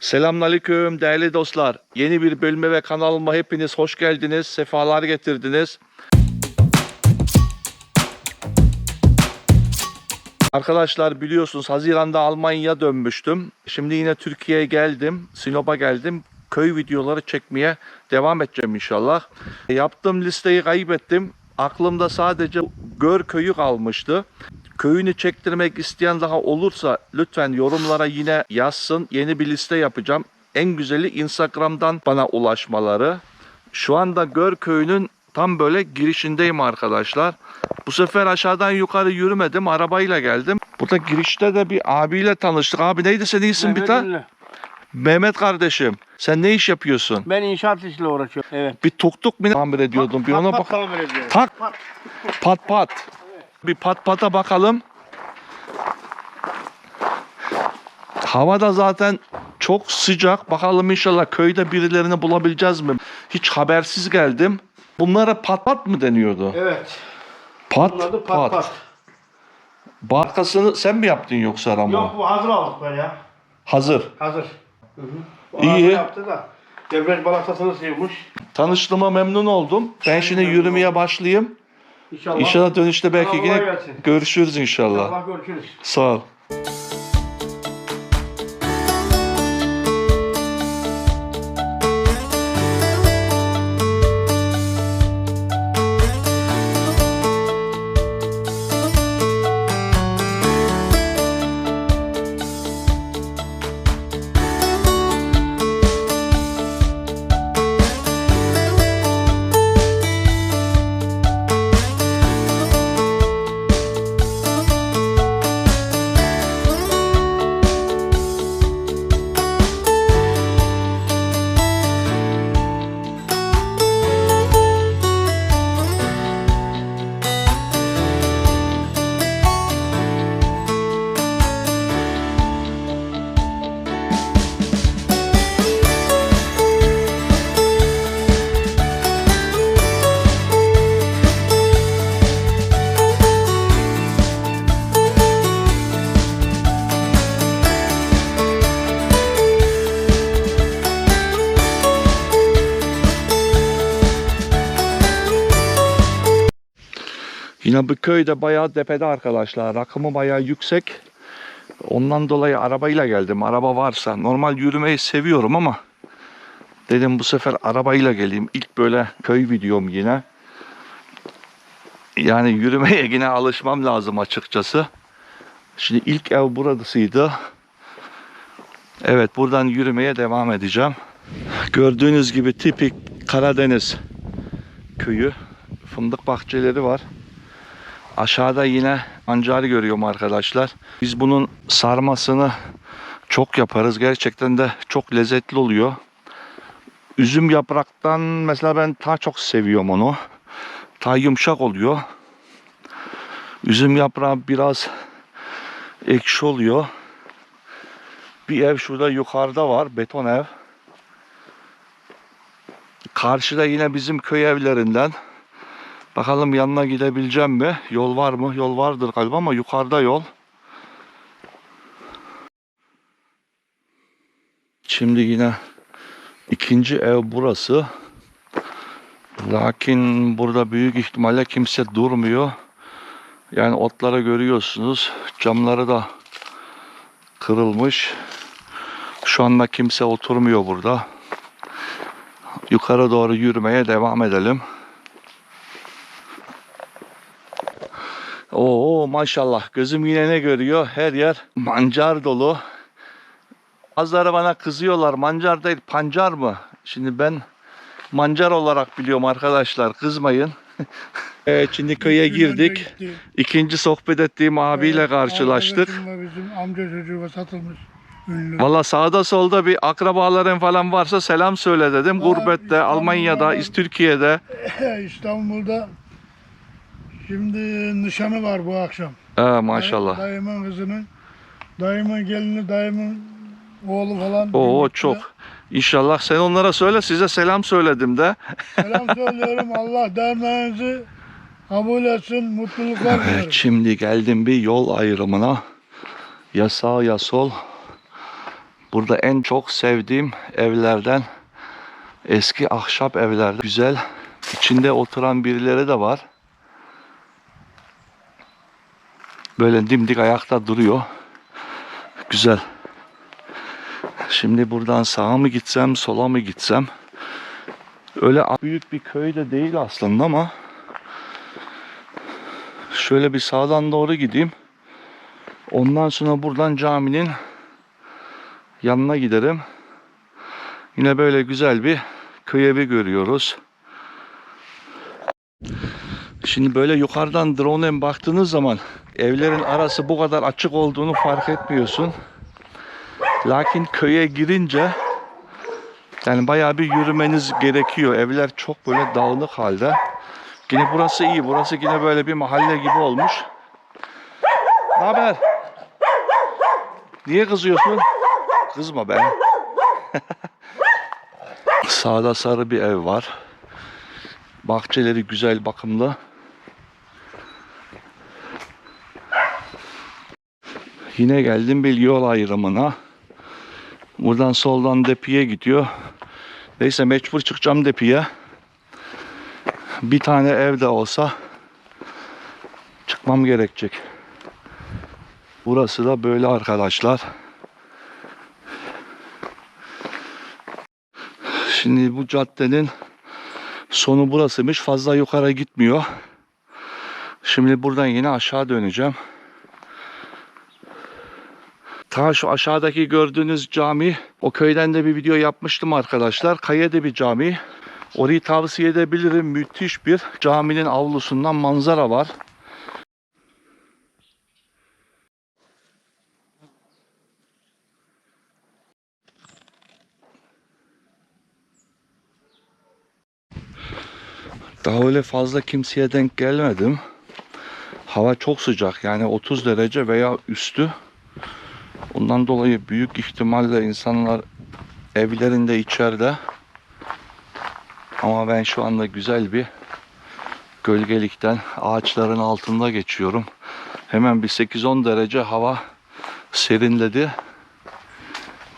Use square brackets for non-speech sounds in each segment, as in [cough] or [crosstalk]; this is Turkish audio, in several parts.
Selamünaleyküm değerli dostlar. Yeni bir bölüme ve kanalıma hepiniz hoş geldiniz. Sefalar getirdiniz. Arkadaşlar biliyorsunuz Haziran'da Almanya'ya dönmüştüm. Şimdi yine Türkiye'ye geldim. Sinop'a geldim. Köy videoları çekmeye devam edeceğim inşallah. Yaptığım listeyi kaybettim. Aklımda sadece Gör köyü kalmıştı. Köyünü çektirmek isteyen daha olursa lütfen yorumlara yine yazsın. Yeni bir liste yapacağım. En güzeli Instagram'dan bana ulaşmaları. Şu anda Gör köyünün tam böyle girişindeyim arkadaşlar. Bu sefer aşağıdan yukarı yürümedim. Arabayla geldim. Burada girişte de bir abiyle tanıştık. Abi neydi senin isim bir tane? Mehmet kardeşim. Sen ne iş yapıyorsun? Ben inşaat işiyle uğraşıyorum. Evet. Bir tuk tuk mu tamir ediyordun? Bir ona bak. tamir ediyorum. Tak. Pat. Pat. Bir pat pata bakalım. Hava da zaten çok sıcak. Bakalım inşallah köyde birilerini bulabileceğiz mi? Hiç habersiz geldim. Bunlara pat pat mı deniyordu? Evet. Pat Bunun adı pat. pat pat. Barkasını sen mi yaptın yoksa Ramon? Yok bu hazır aldık ben ya. Hazır. Hazır. Hı hı. O İyi. yaptı da. Devraj balatasını sevmiş. Tanıştığıma memnun oldum. Ben şimdi memnun yürümeye başlayayım. İnşallah. İnşallah dönüşte belki Allah yine gelsin. görüşürüz inşallah. Allah görüşürüz. Sağ ol. Yine bu köyde bayağı tepede arkadaşlar. Rakımı bayağı yüksek. Ondan dolayı arabayla geldim. Araba varsa. Normal yürümeyi seviyorum ama dedim bu sefer arabayla geleyim. İlk böyle köy videom yine. Yani yürümeye yine alışmam lazım açıkçası. Şimdi ilk ev burasıydı. Evet buradan yürümeye devam edeceğim. Gördüğünüz gibi tipik Karadeniz köyü. Fındık bahçeleri var. Aşağıda yine mancar görüyorum arkadaşlar. Biz bunun sarmasını çok yaparız. Gerçekten de çok lezzetli oluyor. Üzüm yapraktan mesela ben daha çok seviyorum onu. Daha yumuşak oluyor. Üzüm yaprağı biraz ekşi oluyor. Bir ev şurada yukarıda var. Beton ev. Karşıda yine bizim köy evlerinden. Bakalım yanına gidebileceğim mi? Yol var mı? Yol vardır galiba ama yukarıda yol. Şimdi yine ikinci ev burası. Lakin burada büyük ihtimalle kimse durmuyor. Yani otları görüyorsunuz. Camları da kırılmış. Şu anda kimse oturmuyor burada. Yukarı doğru yürümeye devam edelim. Oo maşallah gözüm yine ne görüyor? Her yer mancar dolu. Bazıları bana kızıyorlar. Mancar değil pancar mı? Şimdi ben mancar olarak biliyorum arkadaşlar. Kızmayın. [laughs] evet şimdi köye girdik. İkinci sohbet ettiğim abiyle karşılaştık. Bizim amca çocuğu satılmış. Valla sağda solda bir akrabaların falan varsa selam söyle dedim. Gurbette, İstanbul'da Almanya'da, var. Türkiye'de. [laughs] İstanbul'da şimdi nişanı var bu akşam. Ha, maşallah. Dayımın kızının, dayımın gelini, dayımın oğlu falan. Oo çok. İnşallah sen onlara söyle size selam söyledim de. Selam [laughs] söylüyorum. Allah derneğinizi kabul etsin. Mutluluklar Evet, dilerim. şimdi geldim bir yol ayrımına. Ya sağ ya sol. Burada en çok sevdiğim evlerden eski ahşap evler. Güzel. İçinde oturan birileri de var. Böyle dimdik ayakta duruyor. Güzel. Şimdi buradan sağa mı gitsem, sola mı gitsem? Öyle büyük bir köy de değil aslında ama şöyle bir sağdan doğru gideyim. Ondan sonra buradan caminin yanına giderim. Yine böyle güzel bir köy görüyoruz. Şimdi böyle yukarıdan drone'en baktığınız zaman evlerin arası bu kadar açık olduğunu fark etmiyorsun. Lakin köye girince yani bayağı bir yürümeniz gerekiyor. Evler çok böyle dağınık halde. Yine burası iyi. Burası yine böyle bir mahalle gibi olmuş. Ne haber? Niye kızıyorsun? Kızma be. [laughs] Sağda sarı bir ev var. Bahçeleri güzel, bakımlı. Yine geldim bir yol ayrımına. Buradan soldan depiye gidiyor. Neyse mecbur çıkacağım depiye. Bir tane ev de olsa çıkmam gerekecek. Burası da böyle arkadaşlar. Şimdi bu caddenin sonu burasıymış. Fazla yukarı gitmiyor. Şimdi buradan yine aşağı döneceğim. Ta şu aşağıdaki gördüğünüz cami, o köyden de bir video yapmıştım arkadaşlar. Kayede bir cami. Orayı tavsiye edebilirim. Müthiş bir caminin avlusundan manzara var. Daha öyle fazla kimseye denk gelmedim. Hava çok sıcak yani 30 derece veya üstü. Ondan dolayı büyük ihtimalle insanlar evlerinde içeride. Ama ben şu anda güzel bir gölgelikten ağaçların altında geçiyorum. Hemen bir 8-10 derece hava serinledi.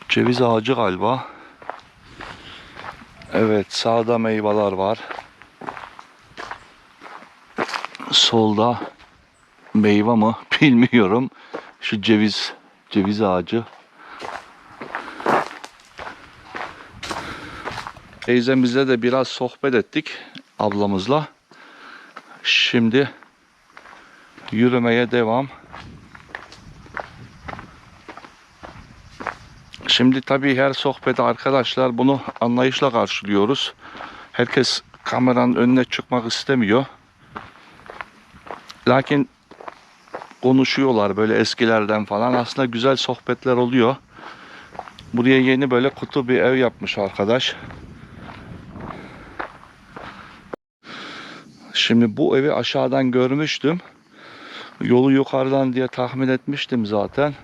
Ceviz ağacı galiba. Evet sağda meyveler var. Solda meyve mi [laughs] bilmiyorum. Şu ceviz ceviz ağacı. Teyzemizle de biraz sohbet ettik ablamızla. Şimdi yürümeye devam. Şimdi tabii her sohbete arkadaşlar bunu anlayışla karşılıyoruz. Herkes kameranın önüne çıkmak istemiyor. Lakin konuşuyorlar böyle eskilerden falan. Aslında güzel sohbetler oluyor. Buraya yeni böyle kutu bir ev yapmış arkadaş. Şimdi bu evi aşağıdan görmüştüm. Yolu yukarıdan diye tahmin etmiştim zaten.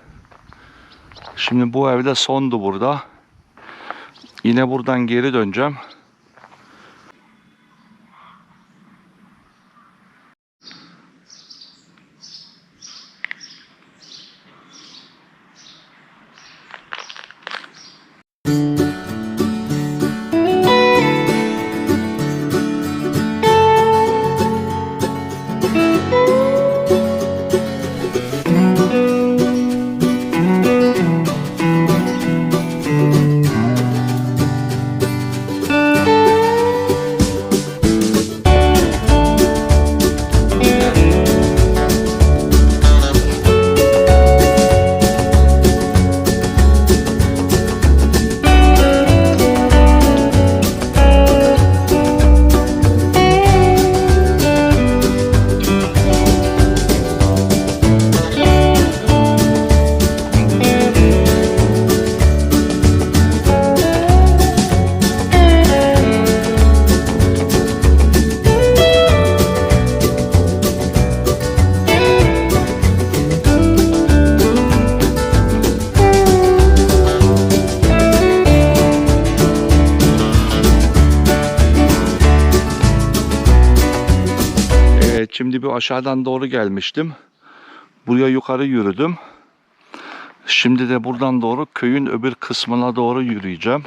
Şimdi bu evde sondu burada. Yine buradan geri döneceğim. Şimdi bir aşağıdan doğru gelmiştim. Buraya yukarı yürüdüm. Şimdi de buradan doğru köyün öbür kısmına doğru yürüyeceğim.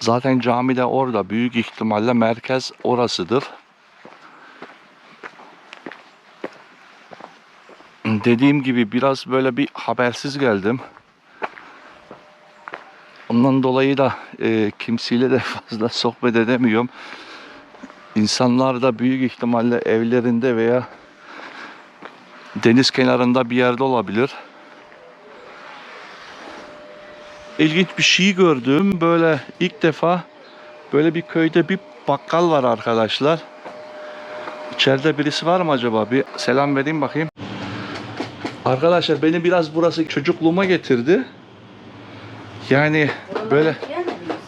Zaten cami de orada. Büyük ihtimalle merkez orasıdır. Dediğim gibi biraz böyle bir habersiz geldim. Ondan dolayı da e, kimseyle de [laughs] fazla sohbet edemiyorum. İnsanlar da büyük ihtimalle evlerinde veya deniz kenarında bir yerde olabilir. İlginç bir şey gördüm. Böyle ilk defa böyle bir köyde bir bakkal var arkadaşlar. İçeride birisi var mı acaba? Bir selam vereyim bakayım. Arkadaşlar beni biraz burası çocukluğuma getirdi. Yani böyle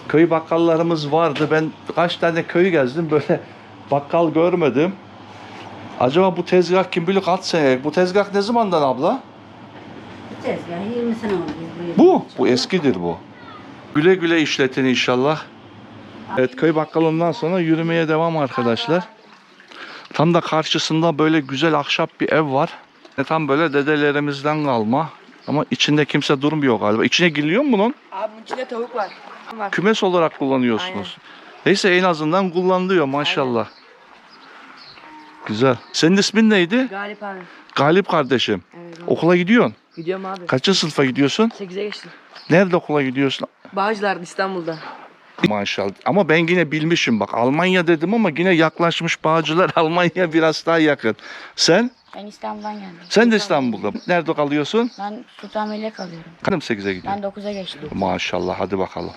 köy bakkallarımız vardı. Ben kaç tane köy gezdim böyle bakkal görmedim. Acaba bu tezgah kim bilir kaç sene? Bu tezgah ne zamandan abla? Bu tezgah 20 sene oldu. Bu, bu eskidir bu. Güle güle işletin inşallah. Evet köy bakkalından sonra yürümeye devam arkadaşlar. Tam da karşısında böyle güzel ahşap bir ev var. E tam böyle dedelerimizden kalma. Ama içinde kimse durmuyor galiba. İçine giriliyor mu bunun? Abi içinde tavuk var. Var. Kümes olarak kullanıyorsunuz. Neyse en azından kullanılıyor maşallah. Güzel. Senin ismin neydi? Galip abi. Galip kardeşim. Evet. abi. Okula gidiyorsun. Gidiyorum abi. Kaçıncı sınıfa gidiyorsun? 8'e geçtim. Nerede okula gidiyorsun? Bağcılar İstanbul'da. Maşallah. Ama ben yine bilmişim bak. Almanya dedim ama yine yaklaşmış Bağcılar [laughs] Almanya biraz daha yakın. Sen? Ben İstanbul'dan geldim. Sen de İstanbul'da. Nerede kalıyorsun? Ben Sultanbeyli'de kalıyorum. Kanım 8'e gidiyor. Ben 9'a geçtim. Maşallah hadi bakalım.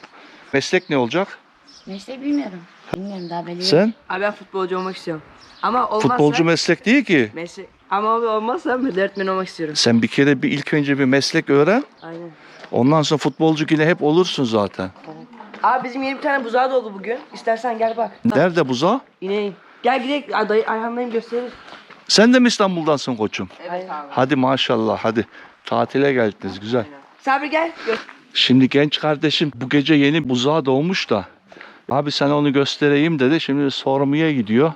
Meslek ne olacak? Mesleği bilmiyorum. Bilmiyorum daha belli değil. Sen? Abi ben futbolcu olmak istiyorum. Ama olmazsa... Futbolcu meslek değil ki. Meslek. Ama abi olmazsa öğretmeni olmak istiyorum. Sen bir kere bir ilk önce bir meslek öğren. Aynen. Ondan sonra futbolcu yine hep olursun zaten. Abi bizim yeni bir tane buzağı doldu bugün. İstersen gel bak. Nerede buza? İneyim. Gel gidelim. Ay, dayı Ayhan'dayım gösterir. Sen de mi İstanbul'dansın koçum? Evet abi. Hadi maşallah hadi. Tatile geldiniz güzel. Sabri gel. Gö- Şimdi genç kardeşim bu gece yeni buzağa doğmuş da. Abi sen onu göstereyim dedi. Şimdi sormaya gidiyor.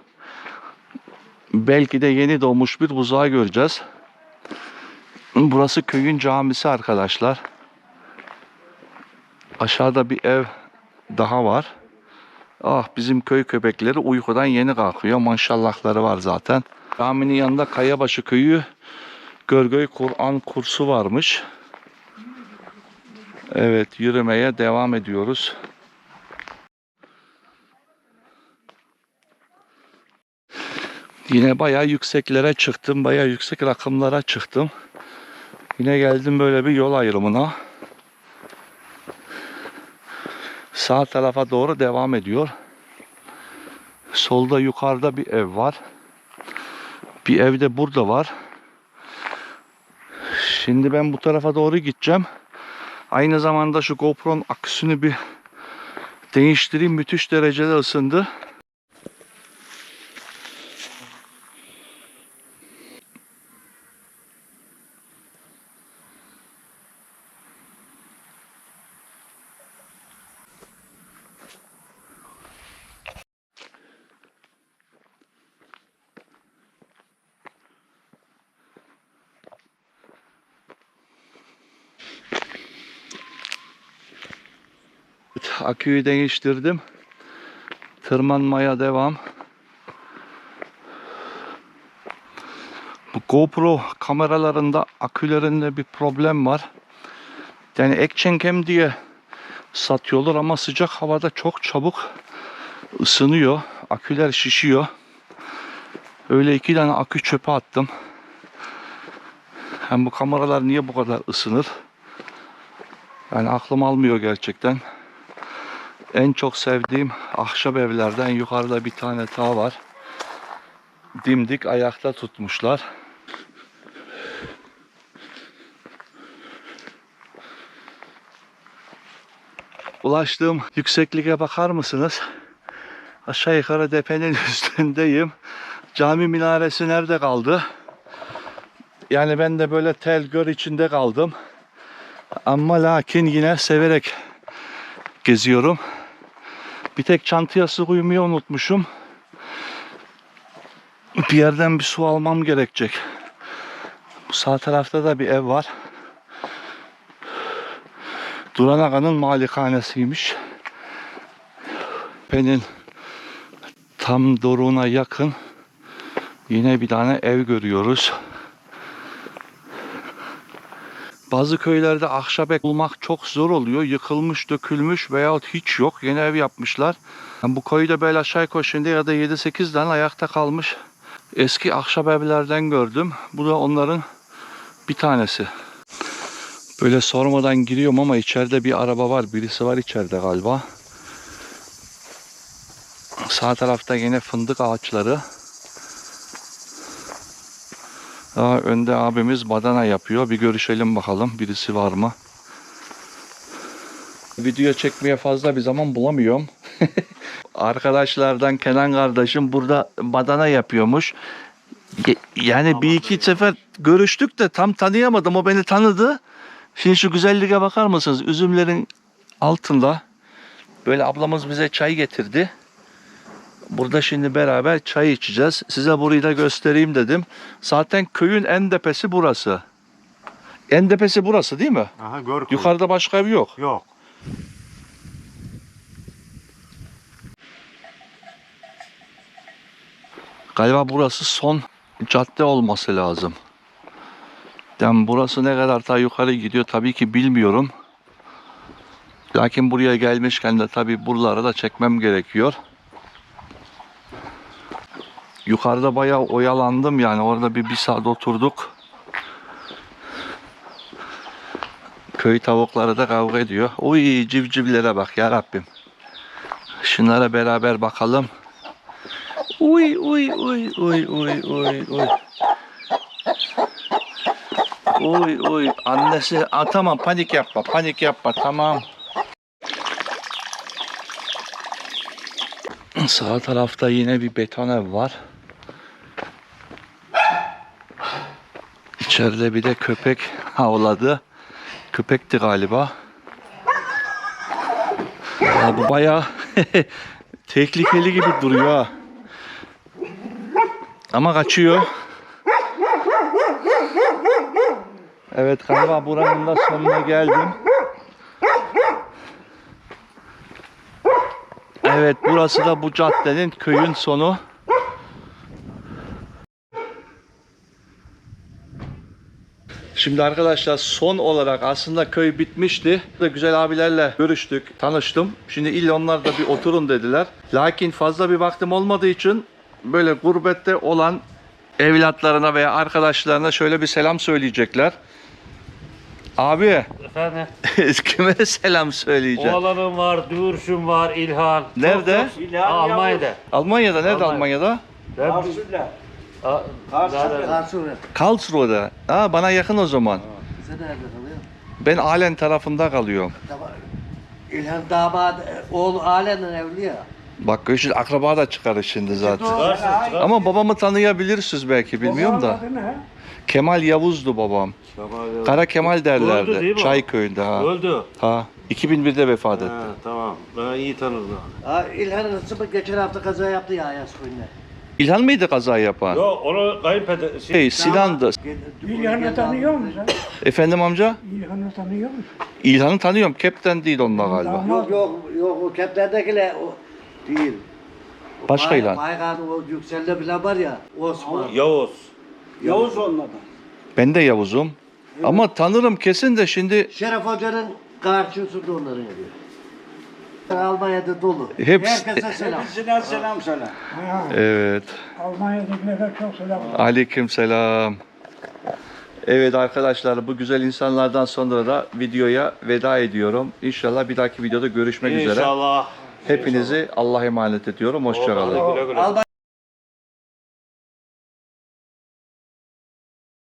Belki de yeni doğmuş bir buzağı göreceğiz. Burası köyün camisi arkadaşlar. Aşağıda bir ev daha var. Ah bizim köy köpekleri uykudan yeni kalkıyor. Maşallahları var zaten. Caminin yanında Kayabaşı köyü Görgöy Kur'an kursu varmış. Evet yürümeye devam ediyoruz. Yine bayağı yükseklere çıktım. Bayağı yüksek rakımlara çıktım. Yine geldim böyle bir yol ayrımına. Sağ tarafa doğru devam ediyor. Solda yukarıda bir ev var. Bir ev de burada var. Şimdi ben bu tarafa doğru gideceğim. Aynı zamanda şu GoPro'nun aküsünü bir değiştireyim. Müthiş derecede ısındı. Aküyü değiştirdim. Tırmanmaya devam. Bu GoPro kameralarında akülerinde bir problem var. Yani ek diye satıyorlar ama sıcak havada çok çabuk ısınıyor. Aküler şişiyor. Öyle iki tane akü çöpe attım. Hem bu kameralar niye bu kadar ısınır? Yani aklım almıyor gerçekten. En çok sevdiğim ahşap evlerden yukarıda bir tane daha var. Dimdik ayakta tutmuşlar. Ulaştığım yüksekliğe bakar mısınız? Aşağı yukarı tepenin [laughs] üstündeyim. Cami minaresi nerede kaldı? Yani ben de böyle tel gör içinde kaldım. Ama lakin yine severek geziyorum. Bir tek çantaya su koymayı unutmuşum. Bir yerden bir su almam gerekecek. Bu sağ tarafta da bir ev var. Duran Aga'nın malikanesiymiş. Penin tam doruğuna yakın yine bir tane ev görüyoruz. Bazı köylerde ahşap bulmak çok zor oluyor. Yıkılmış, dökülmüş veyahut hiç yok. Yeni ev yapmışlar. Yani bu köyde böyle aşağı şimdi ya da 7-8 tane ayakta kalmış eski ahşap evlerden gördüm. Bu da onların bir tanesi. Böyle sormadan giriyorum ama içeride bir araba var. Birisi var içeride galiba. Sağ tarafta yine fındık ağaçları. Daha önde abimiz badana yapıyor. Bir görüşelim bakalım birisi var mı? Video çekmeye fazla bir zaman bulamıyorum. [laughs] Arkadaşlardan Kenan kardeşim burada badana yapıyormuş. Yani bir iki sefer görüştük de tam tanıyamadım. O beni tanıdı. Şimdi şu güzelliğe bakar mısınız? Üzümlerin altında böyle ablamız bize çay getirdi. Burada şimdi beraber çay içeceğiz. Size burayı da göstereyim dedim. Zaten köyün en tepesi burası. En tepesi burası değil mi? Aha gör. Yukarıda başka ev yok. Yok. Galiba burası son cadde olması lazım. Yani burası ne kadar daha yukarı gidiyor tabii ki bilmiyorum. Lakin buraya gelmişken de tabii buraları da çekmem gerekiyor. Yukarıda bayağı oyalandım yani orada bir, bir saat oturduk. Köy tavukları da kavga ediyor. Uy civcivlere bak ya Rabbim. Şunlara beraber bakalım. Uy uy uy uy uy uy uy. Uy uy annesi Aa, tamam panik yapma panik yapma tamam. Sağ tarafta yine bir beton ev var. İçeride bir de köpek havladı. Köpekti galiba. Ya bu bayağı [laughs] tehlikeli gibi duruyor. Ama kaçıyor. Evet galiba buranın da sonuna geldim. Evet burası da bu caddenin köyün sonu. Şimdi arkadaşlar son olarak aslında köy bitmişti. Da güzel abilerle görüştük, tanıştım. Şimdi illa onlar da bir oturun dediler. Lakin fazla bir vaktim olmadığı için böyle gurbette olan evlatlarına veya arkadaşlarına şöyle bir selam söyleyecekler. Abi Efendim, [laughs] kime selam söyleyeceğim? oğlanım var, Dursun var, İlhan. Nerede? Ha, Almanya'da. Almanya'da. Nerede Almanya. Almanya'da? Ben, Karşıyla. A- Karşıyla. zaten- Karşıyla. Karlsruhe'de. Ha, bana yakın o zaman. Sen nerede kalıyorsun? Ben Alen tarafında kalıyorum. İlhan damat oğlu ailenin evli ya. Bak şimdi akraba da çıkarır şimdi zaten. Çıkar. Ama babamı tanıyabilirsiniz belki bilmiyorum da. Kemal Yavuz'du babam. Kara Kemal Öldü derlerdi. değil mi o? Çayköy'ünde ha. Öldü. Ha. 2001'de vefat etti. Ha, tamam, ben iyi tanırdım. Ha, İlhan'ın kızı geçen hafta kaza yaptı ya Ayas köyünde. İlhan mıydı kaza yapan? Yok, onu kayınpeder... Şey, Hey Sinan'dı. İlhan'ı tanıyor musun? Efendim amca? İlhan'ı tanıyor musun? İlhan'ı tanıyorum. Kapten değil onunla galiba. Yok yok yok o keplerdekiler o değil. O Başka Bay- İlhan. Baykan o yükselde bile var ya Osman. Yavuz. Yavuz onunla Ben de Yavuz'um. Ama tanırım kesin de şimdi Şeref Hoca'nın karşısında onların evi. Almanya'da dolu. Hepsi- Herkese selam. Hepsine selam söyle. Evet. Almanya'dakilere çok selam. Aleyküm selam. Evet arkadaşlar bu güzel insanlardan sonra da videoya veda ediyorum. İnşallah bir dahaki videoda görüşmek üzere. İnşallah. Hepinizi Allah'a emanet ediyorum. Hoşçakalın.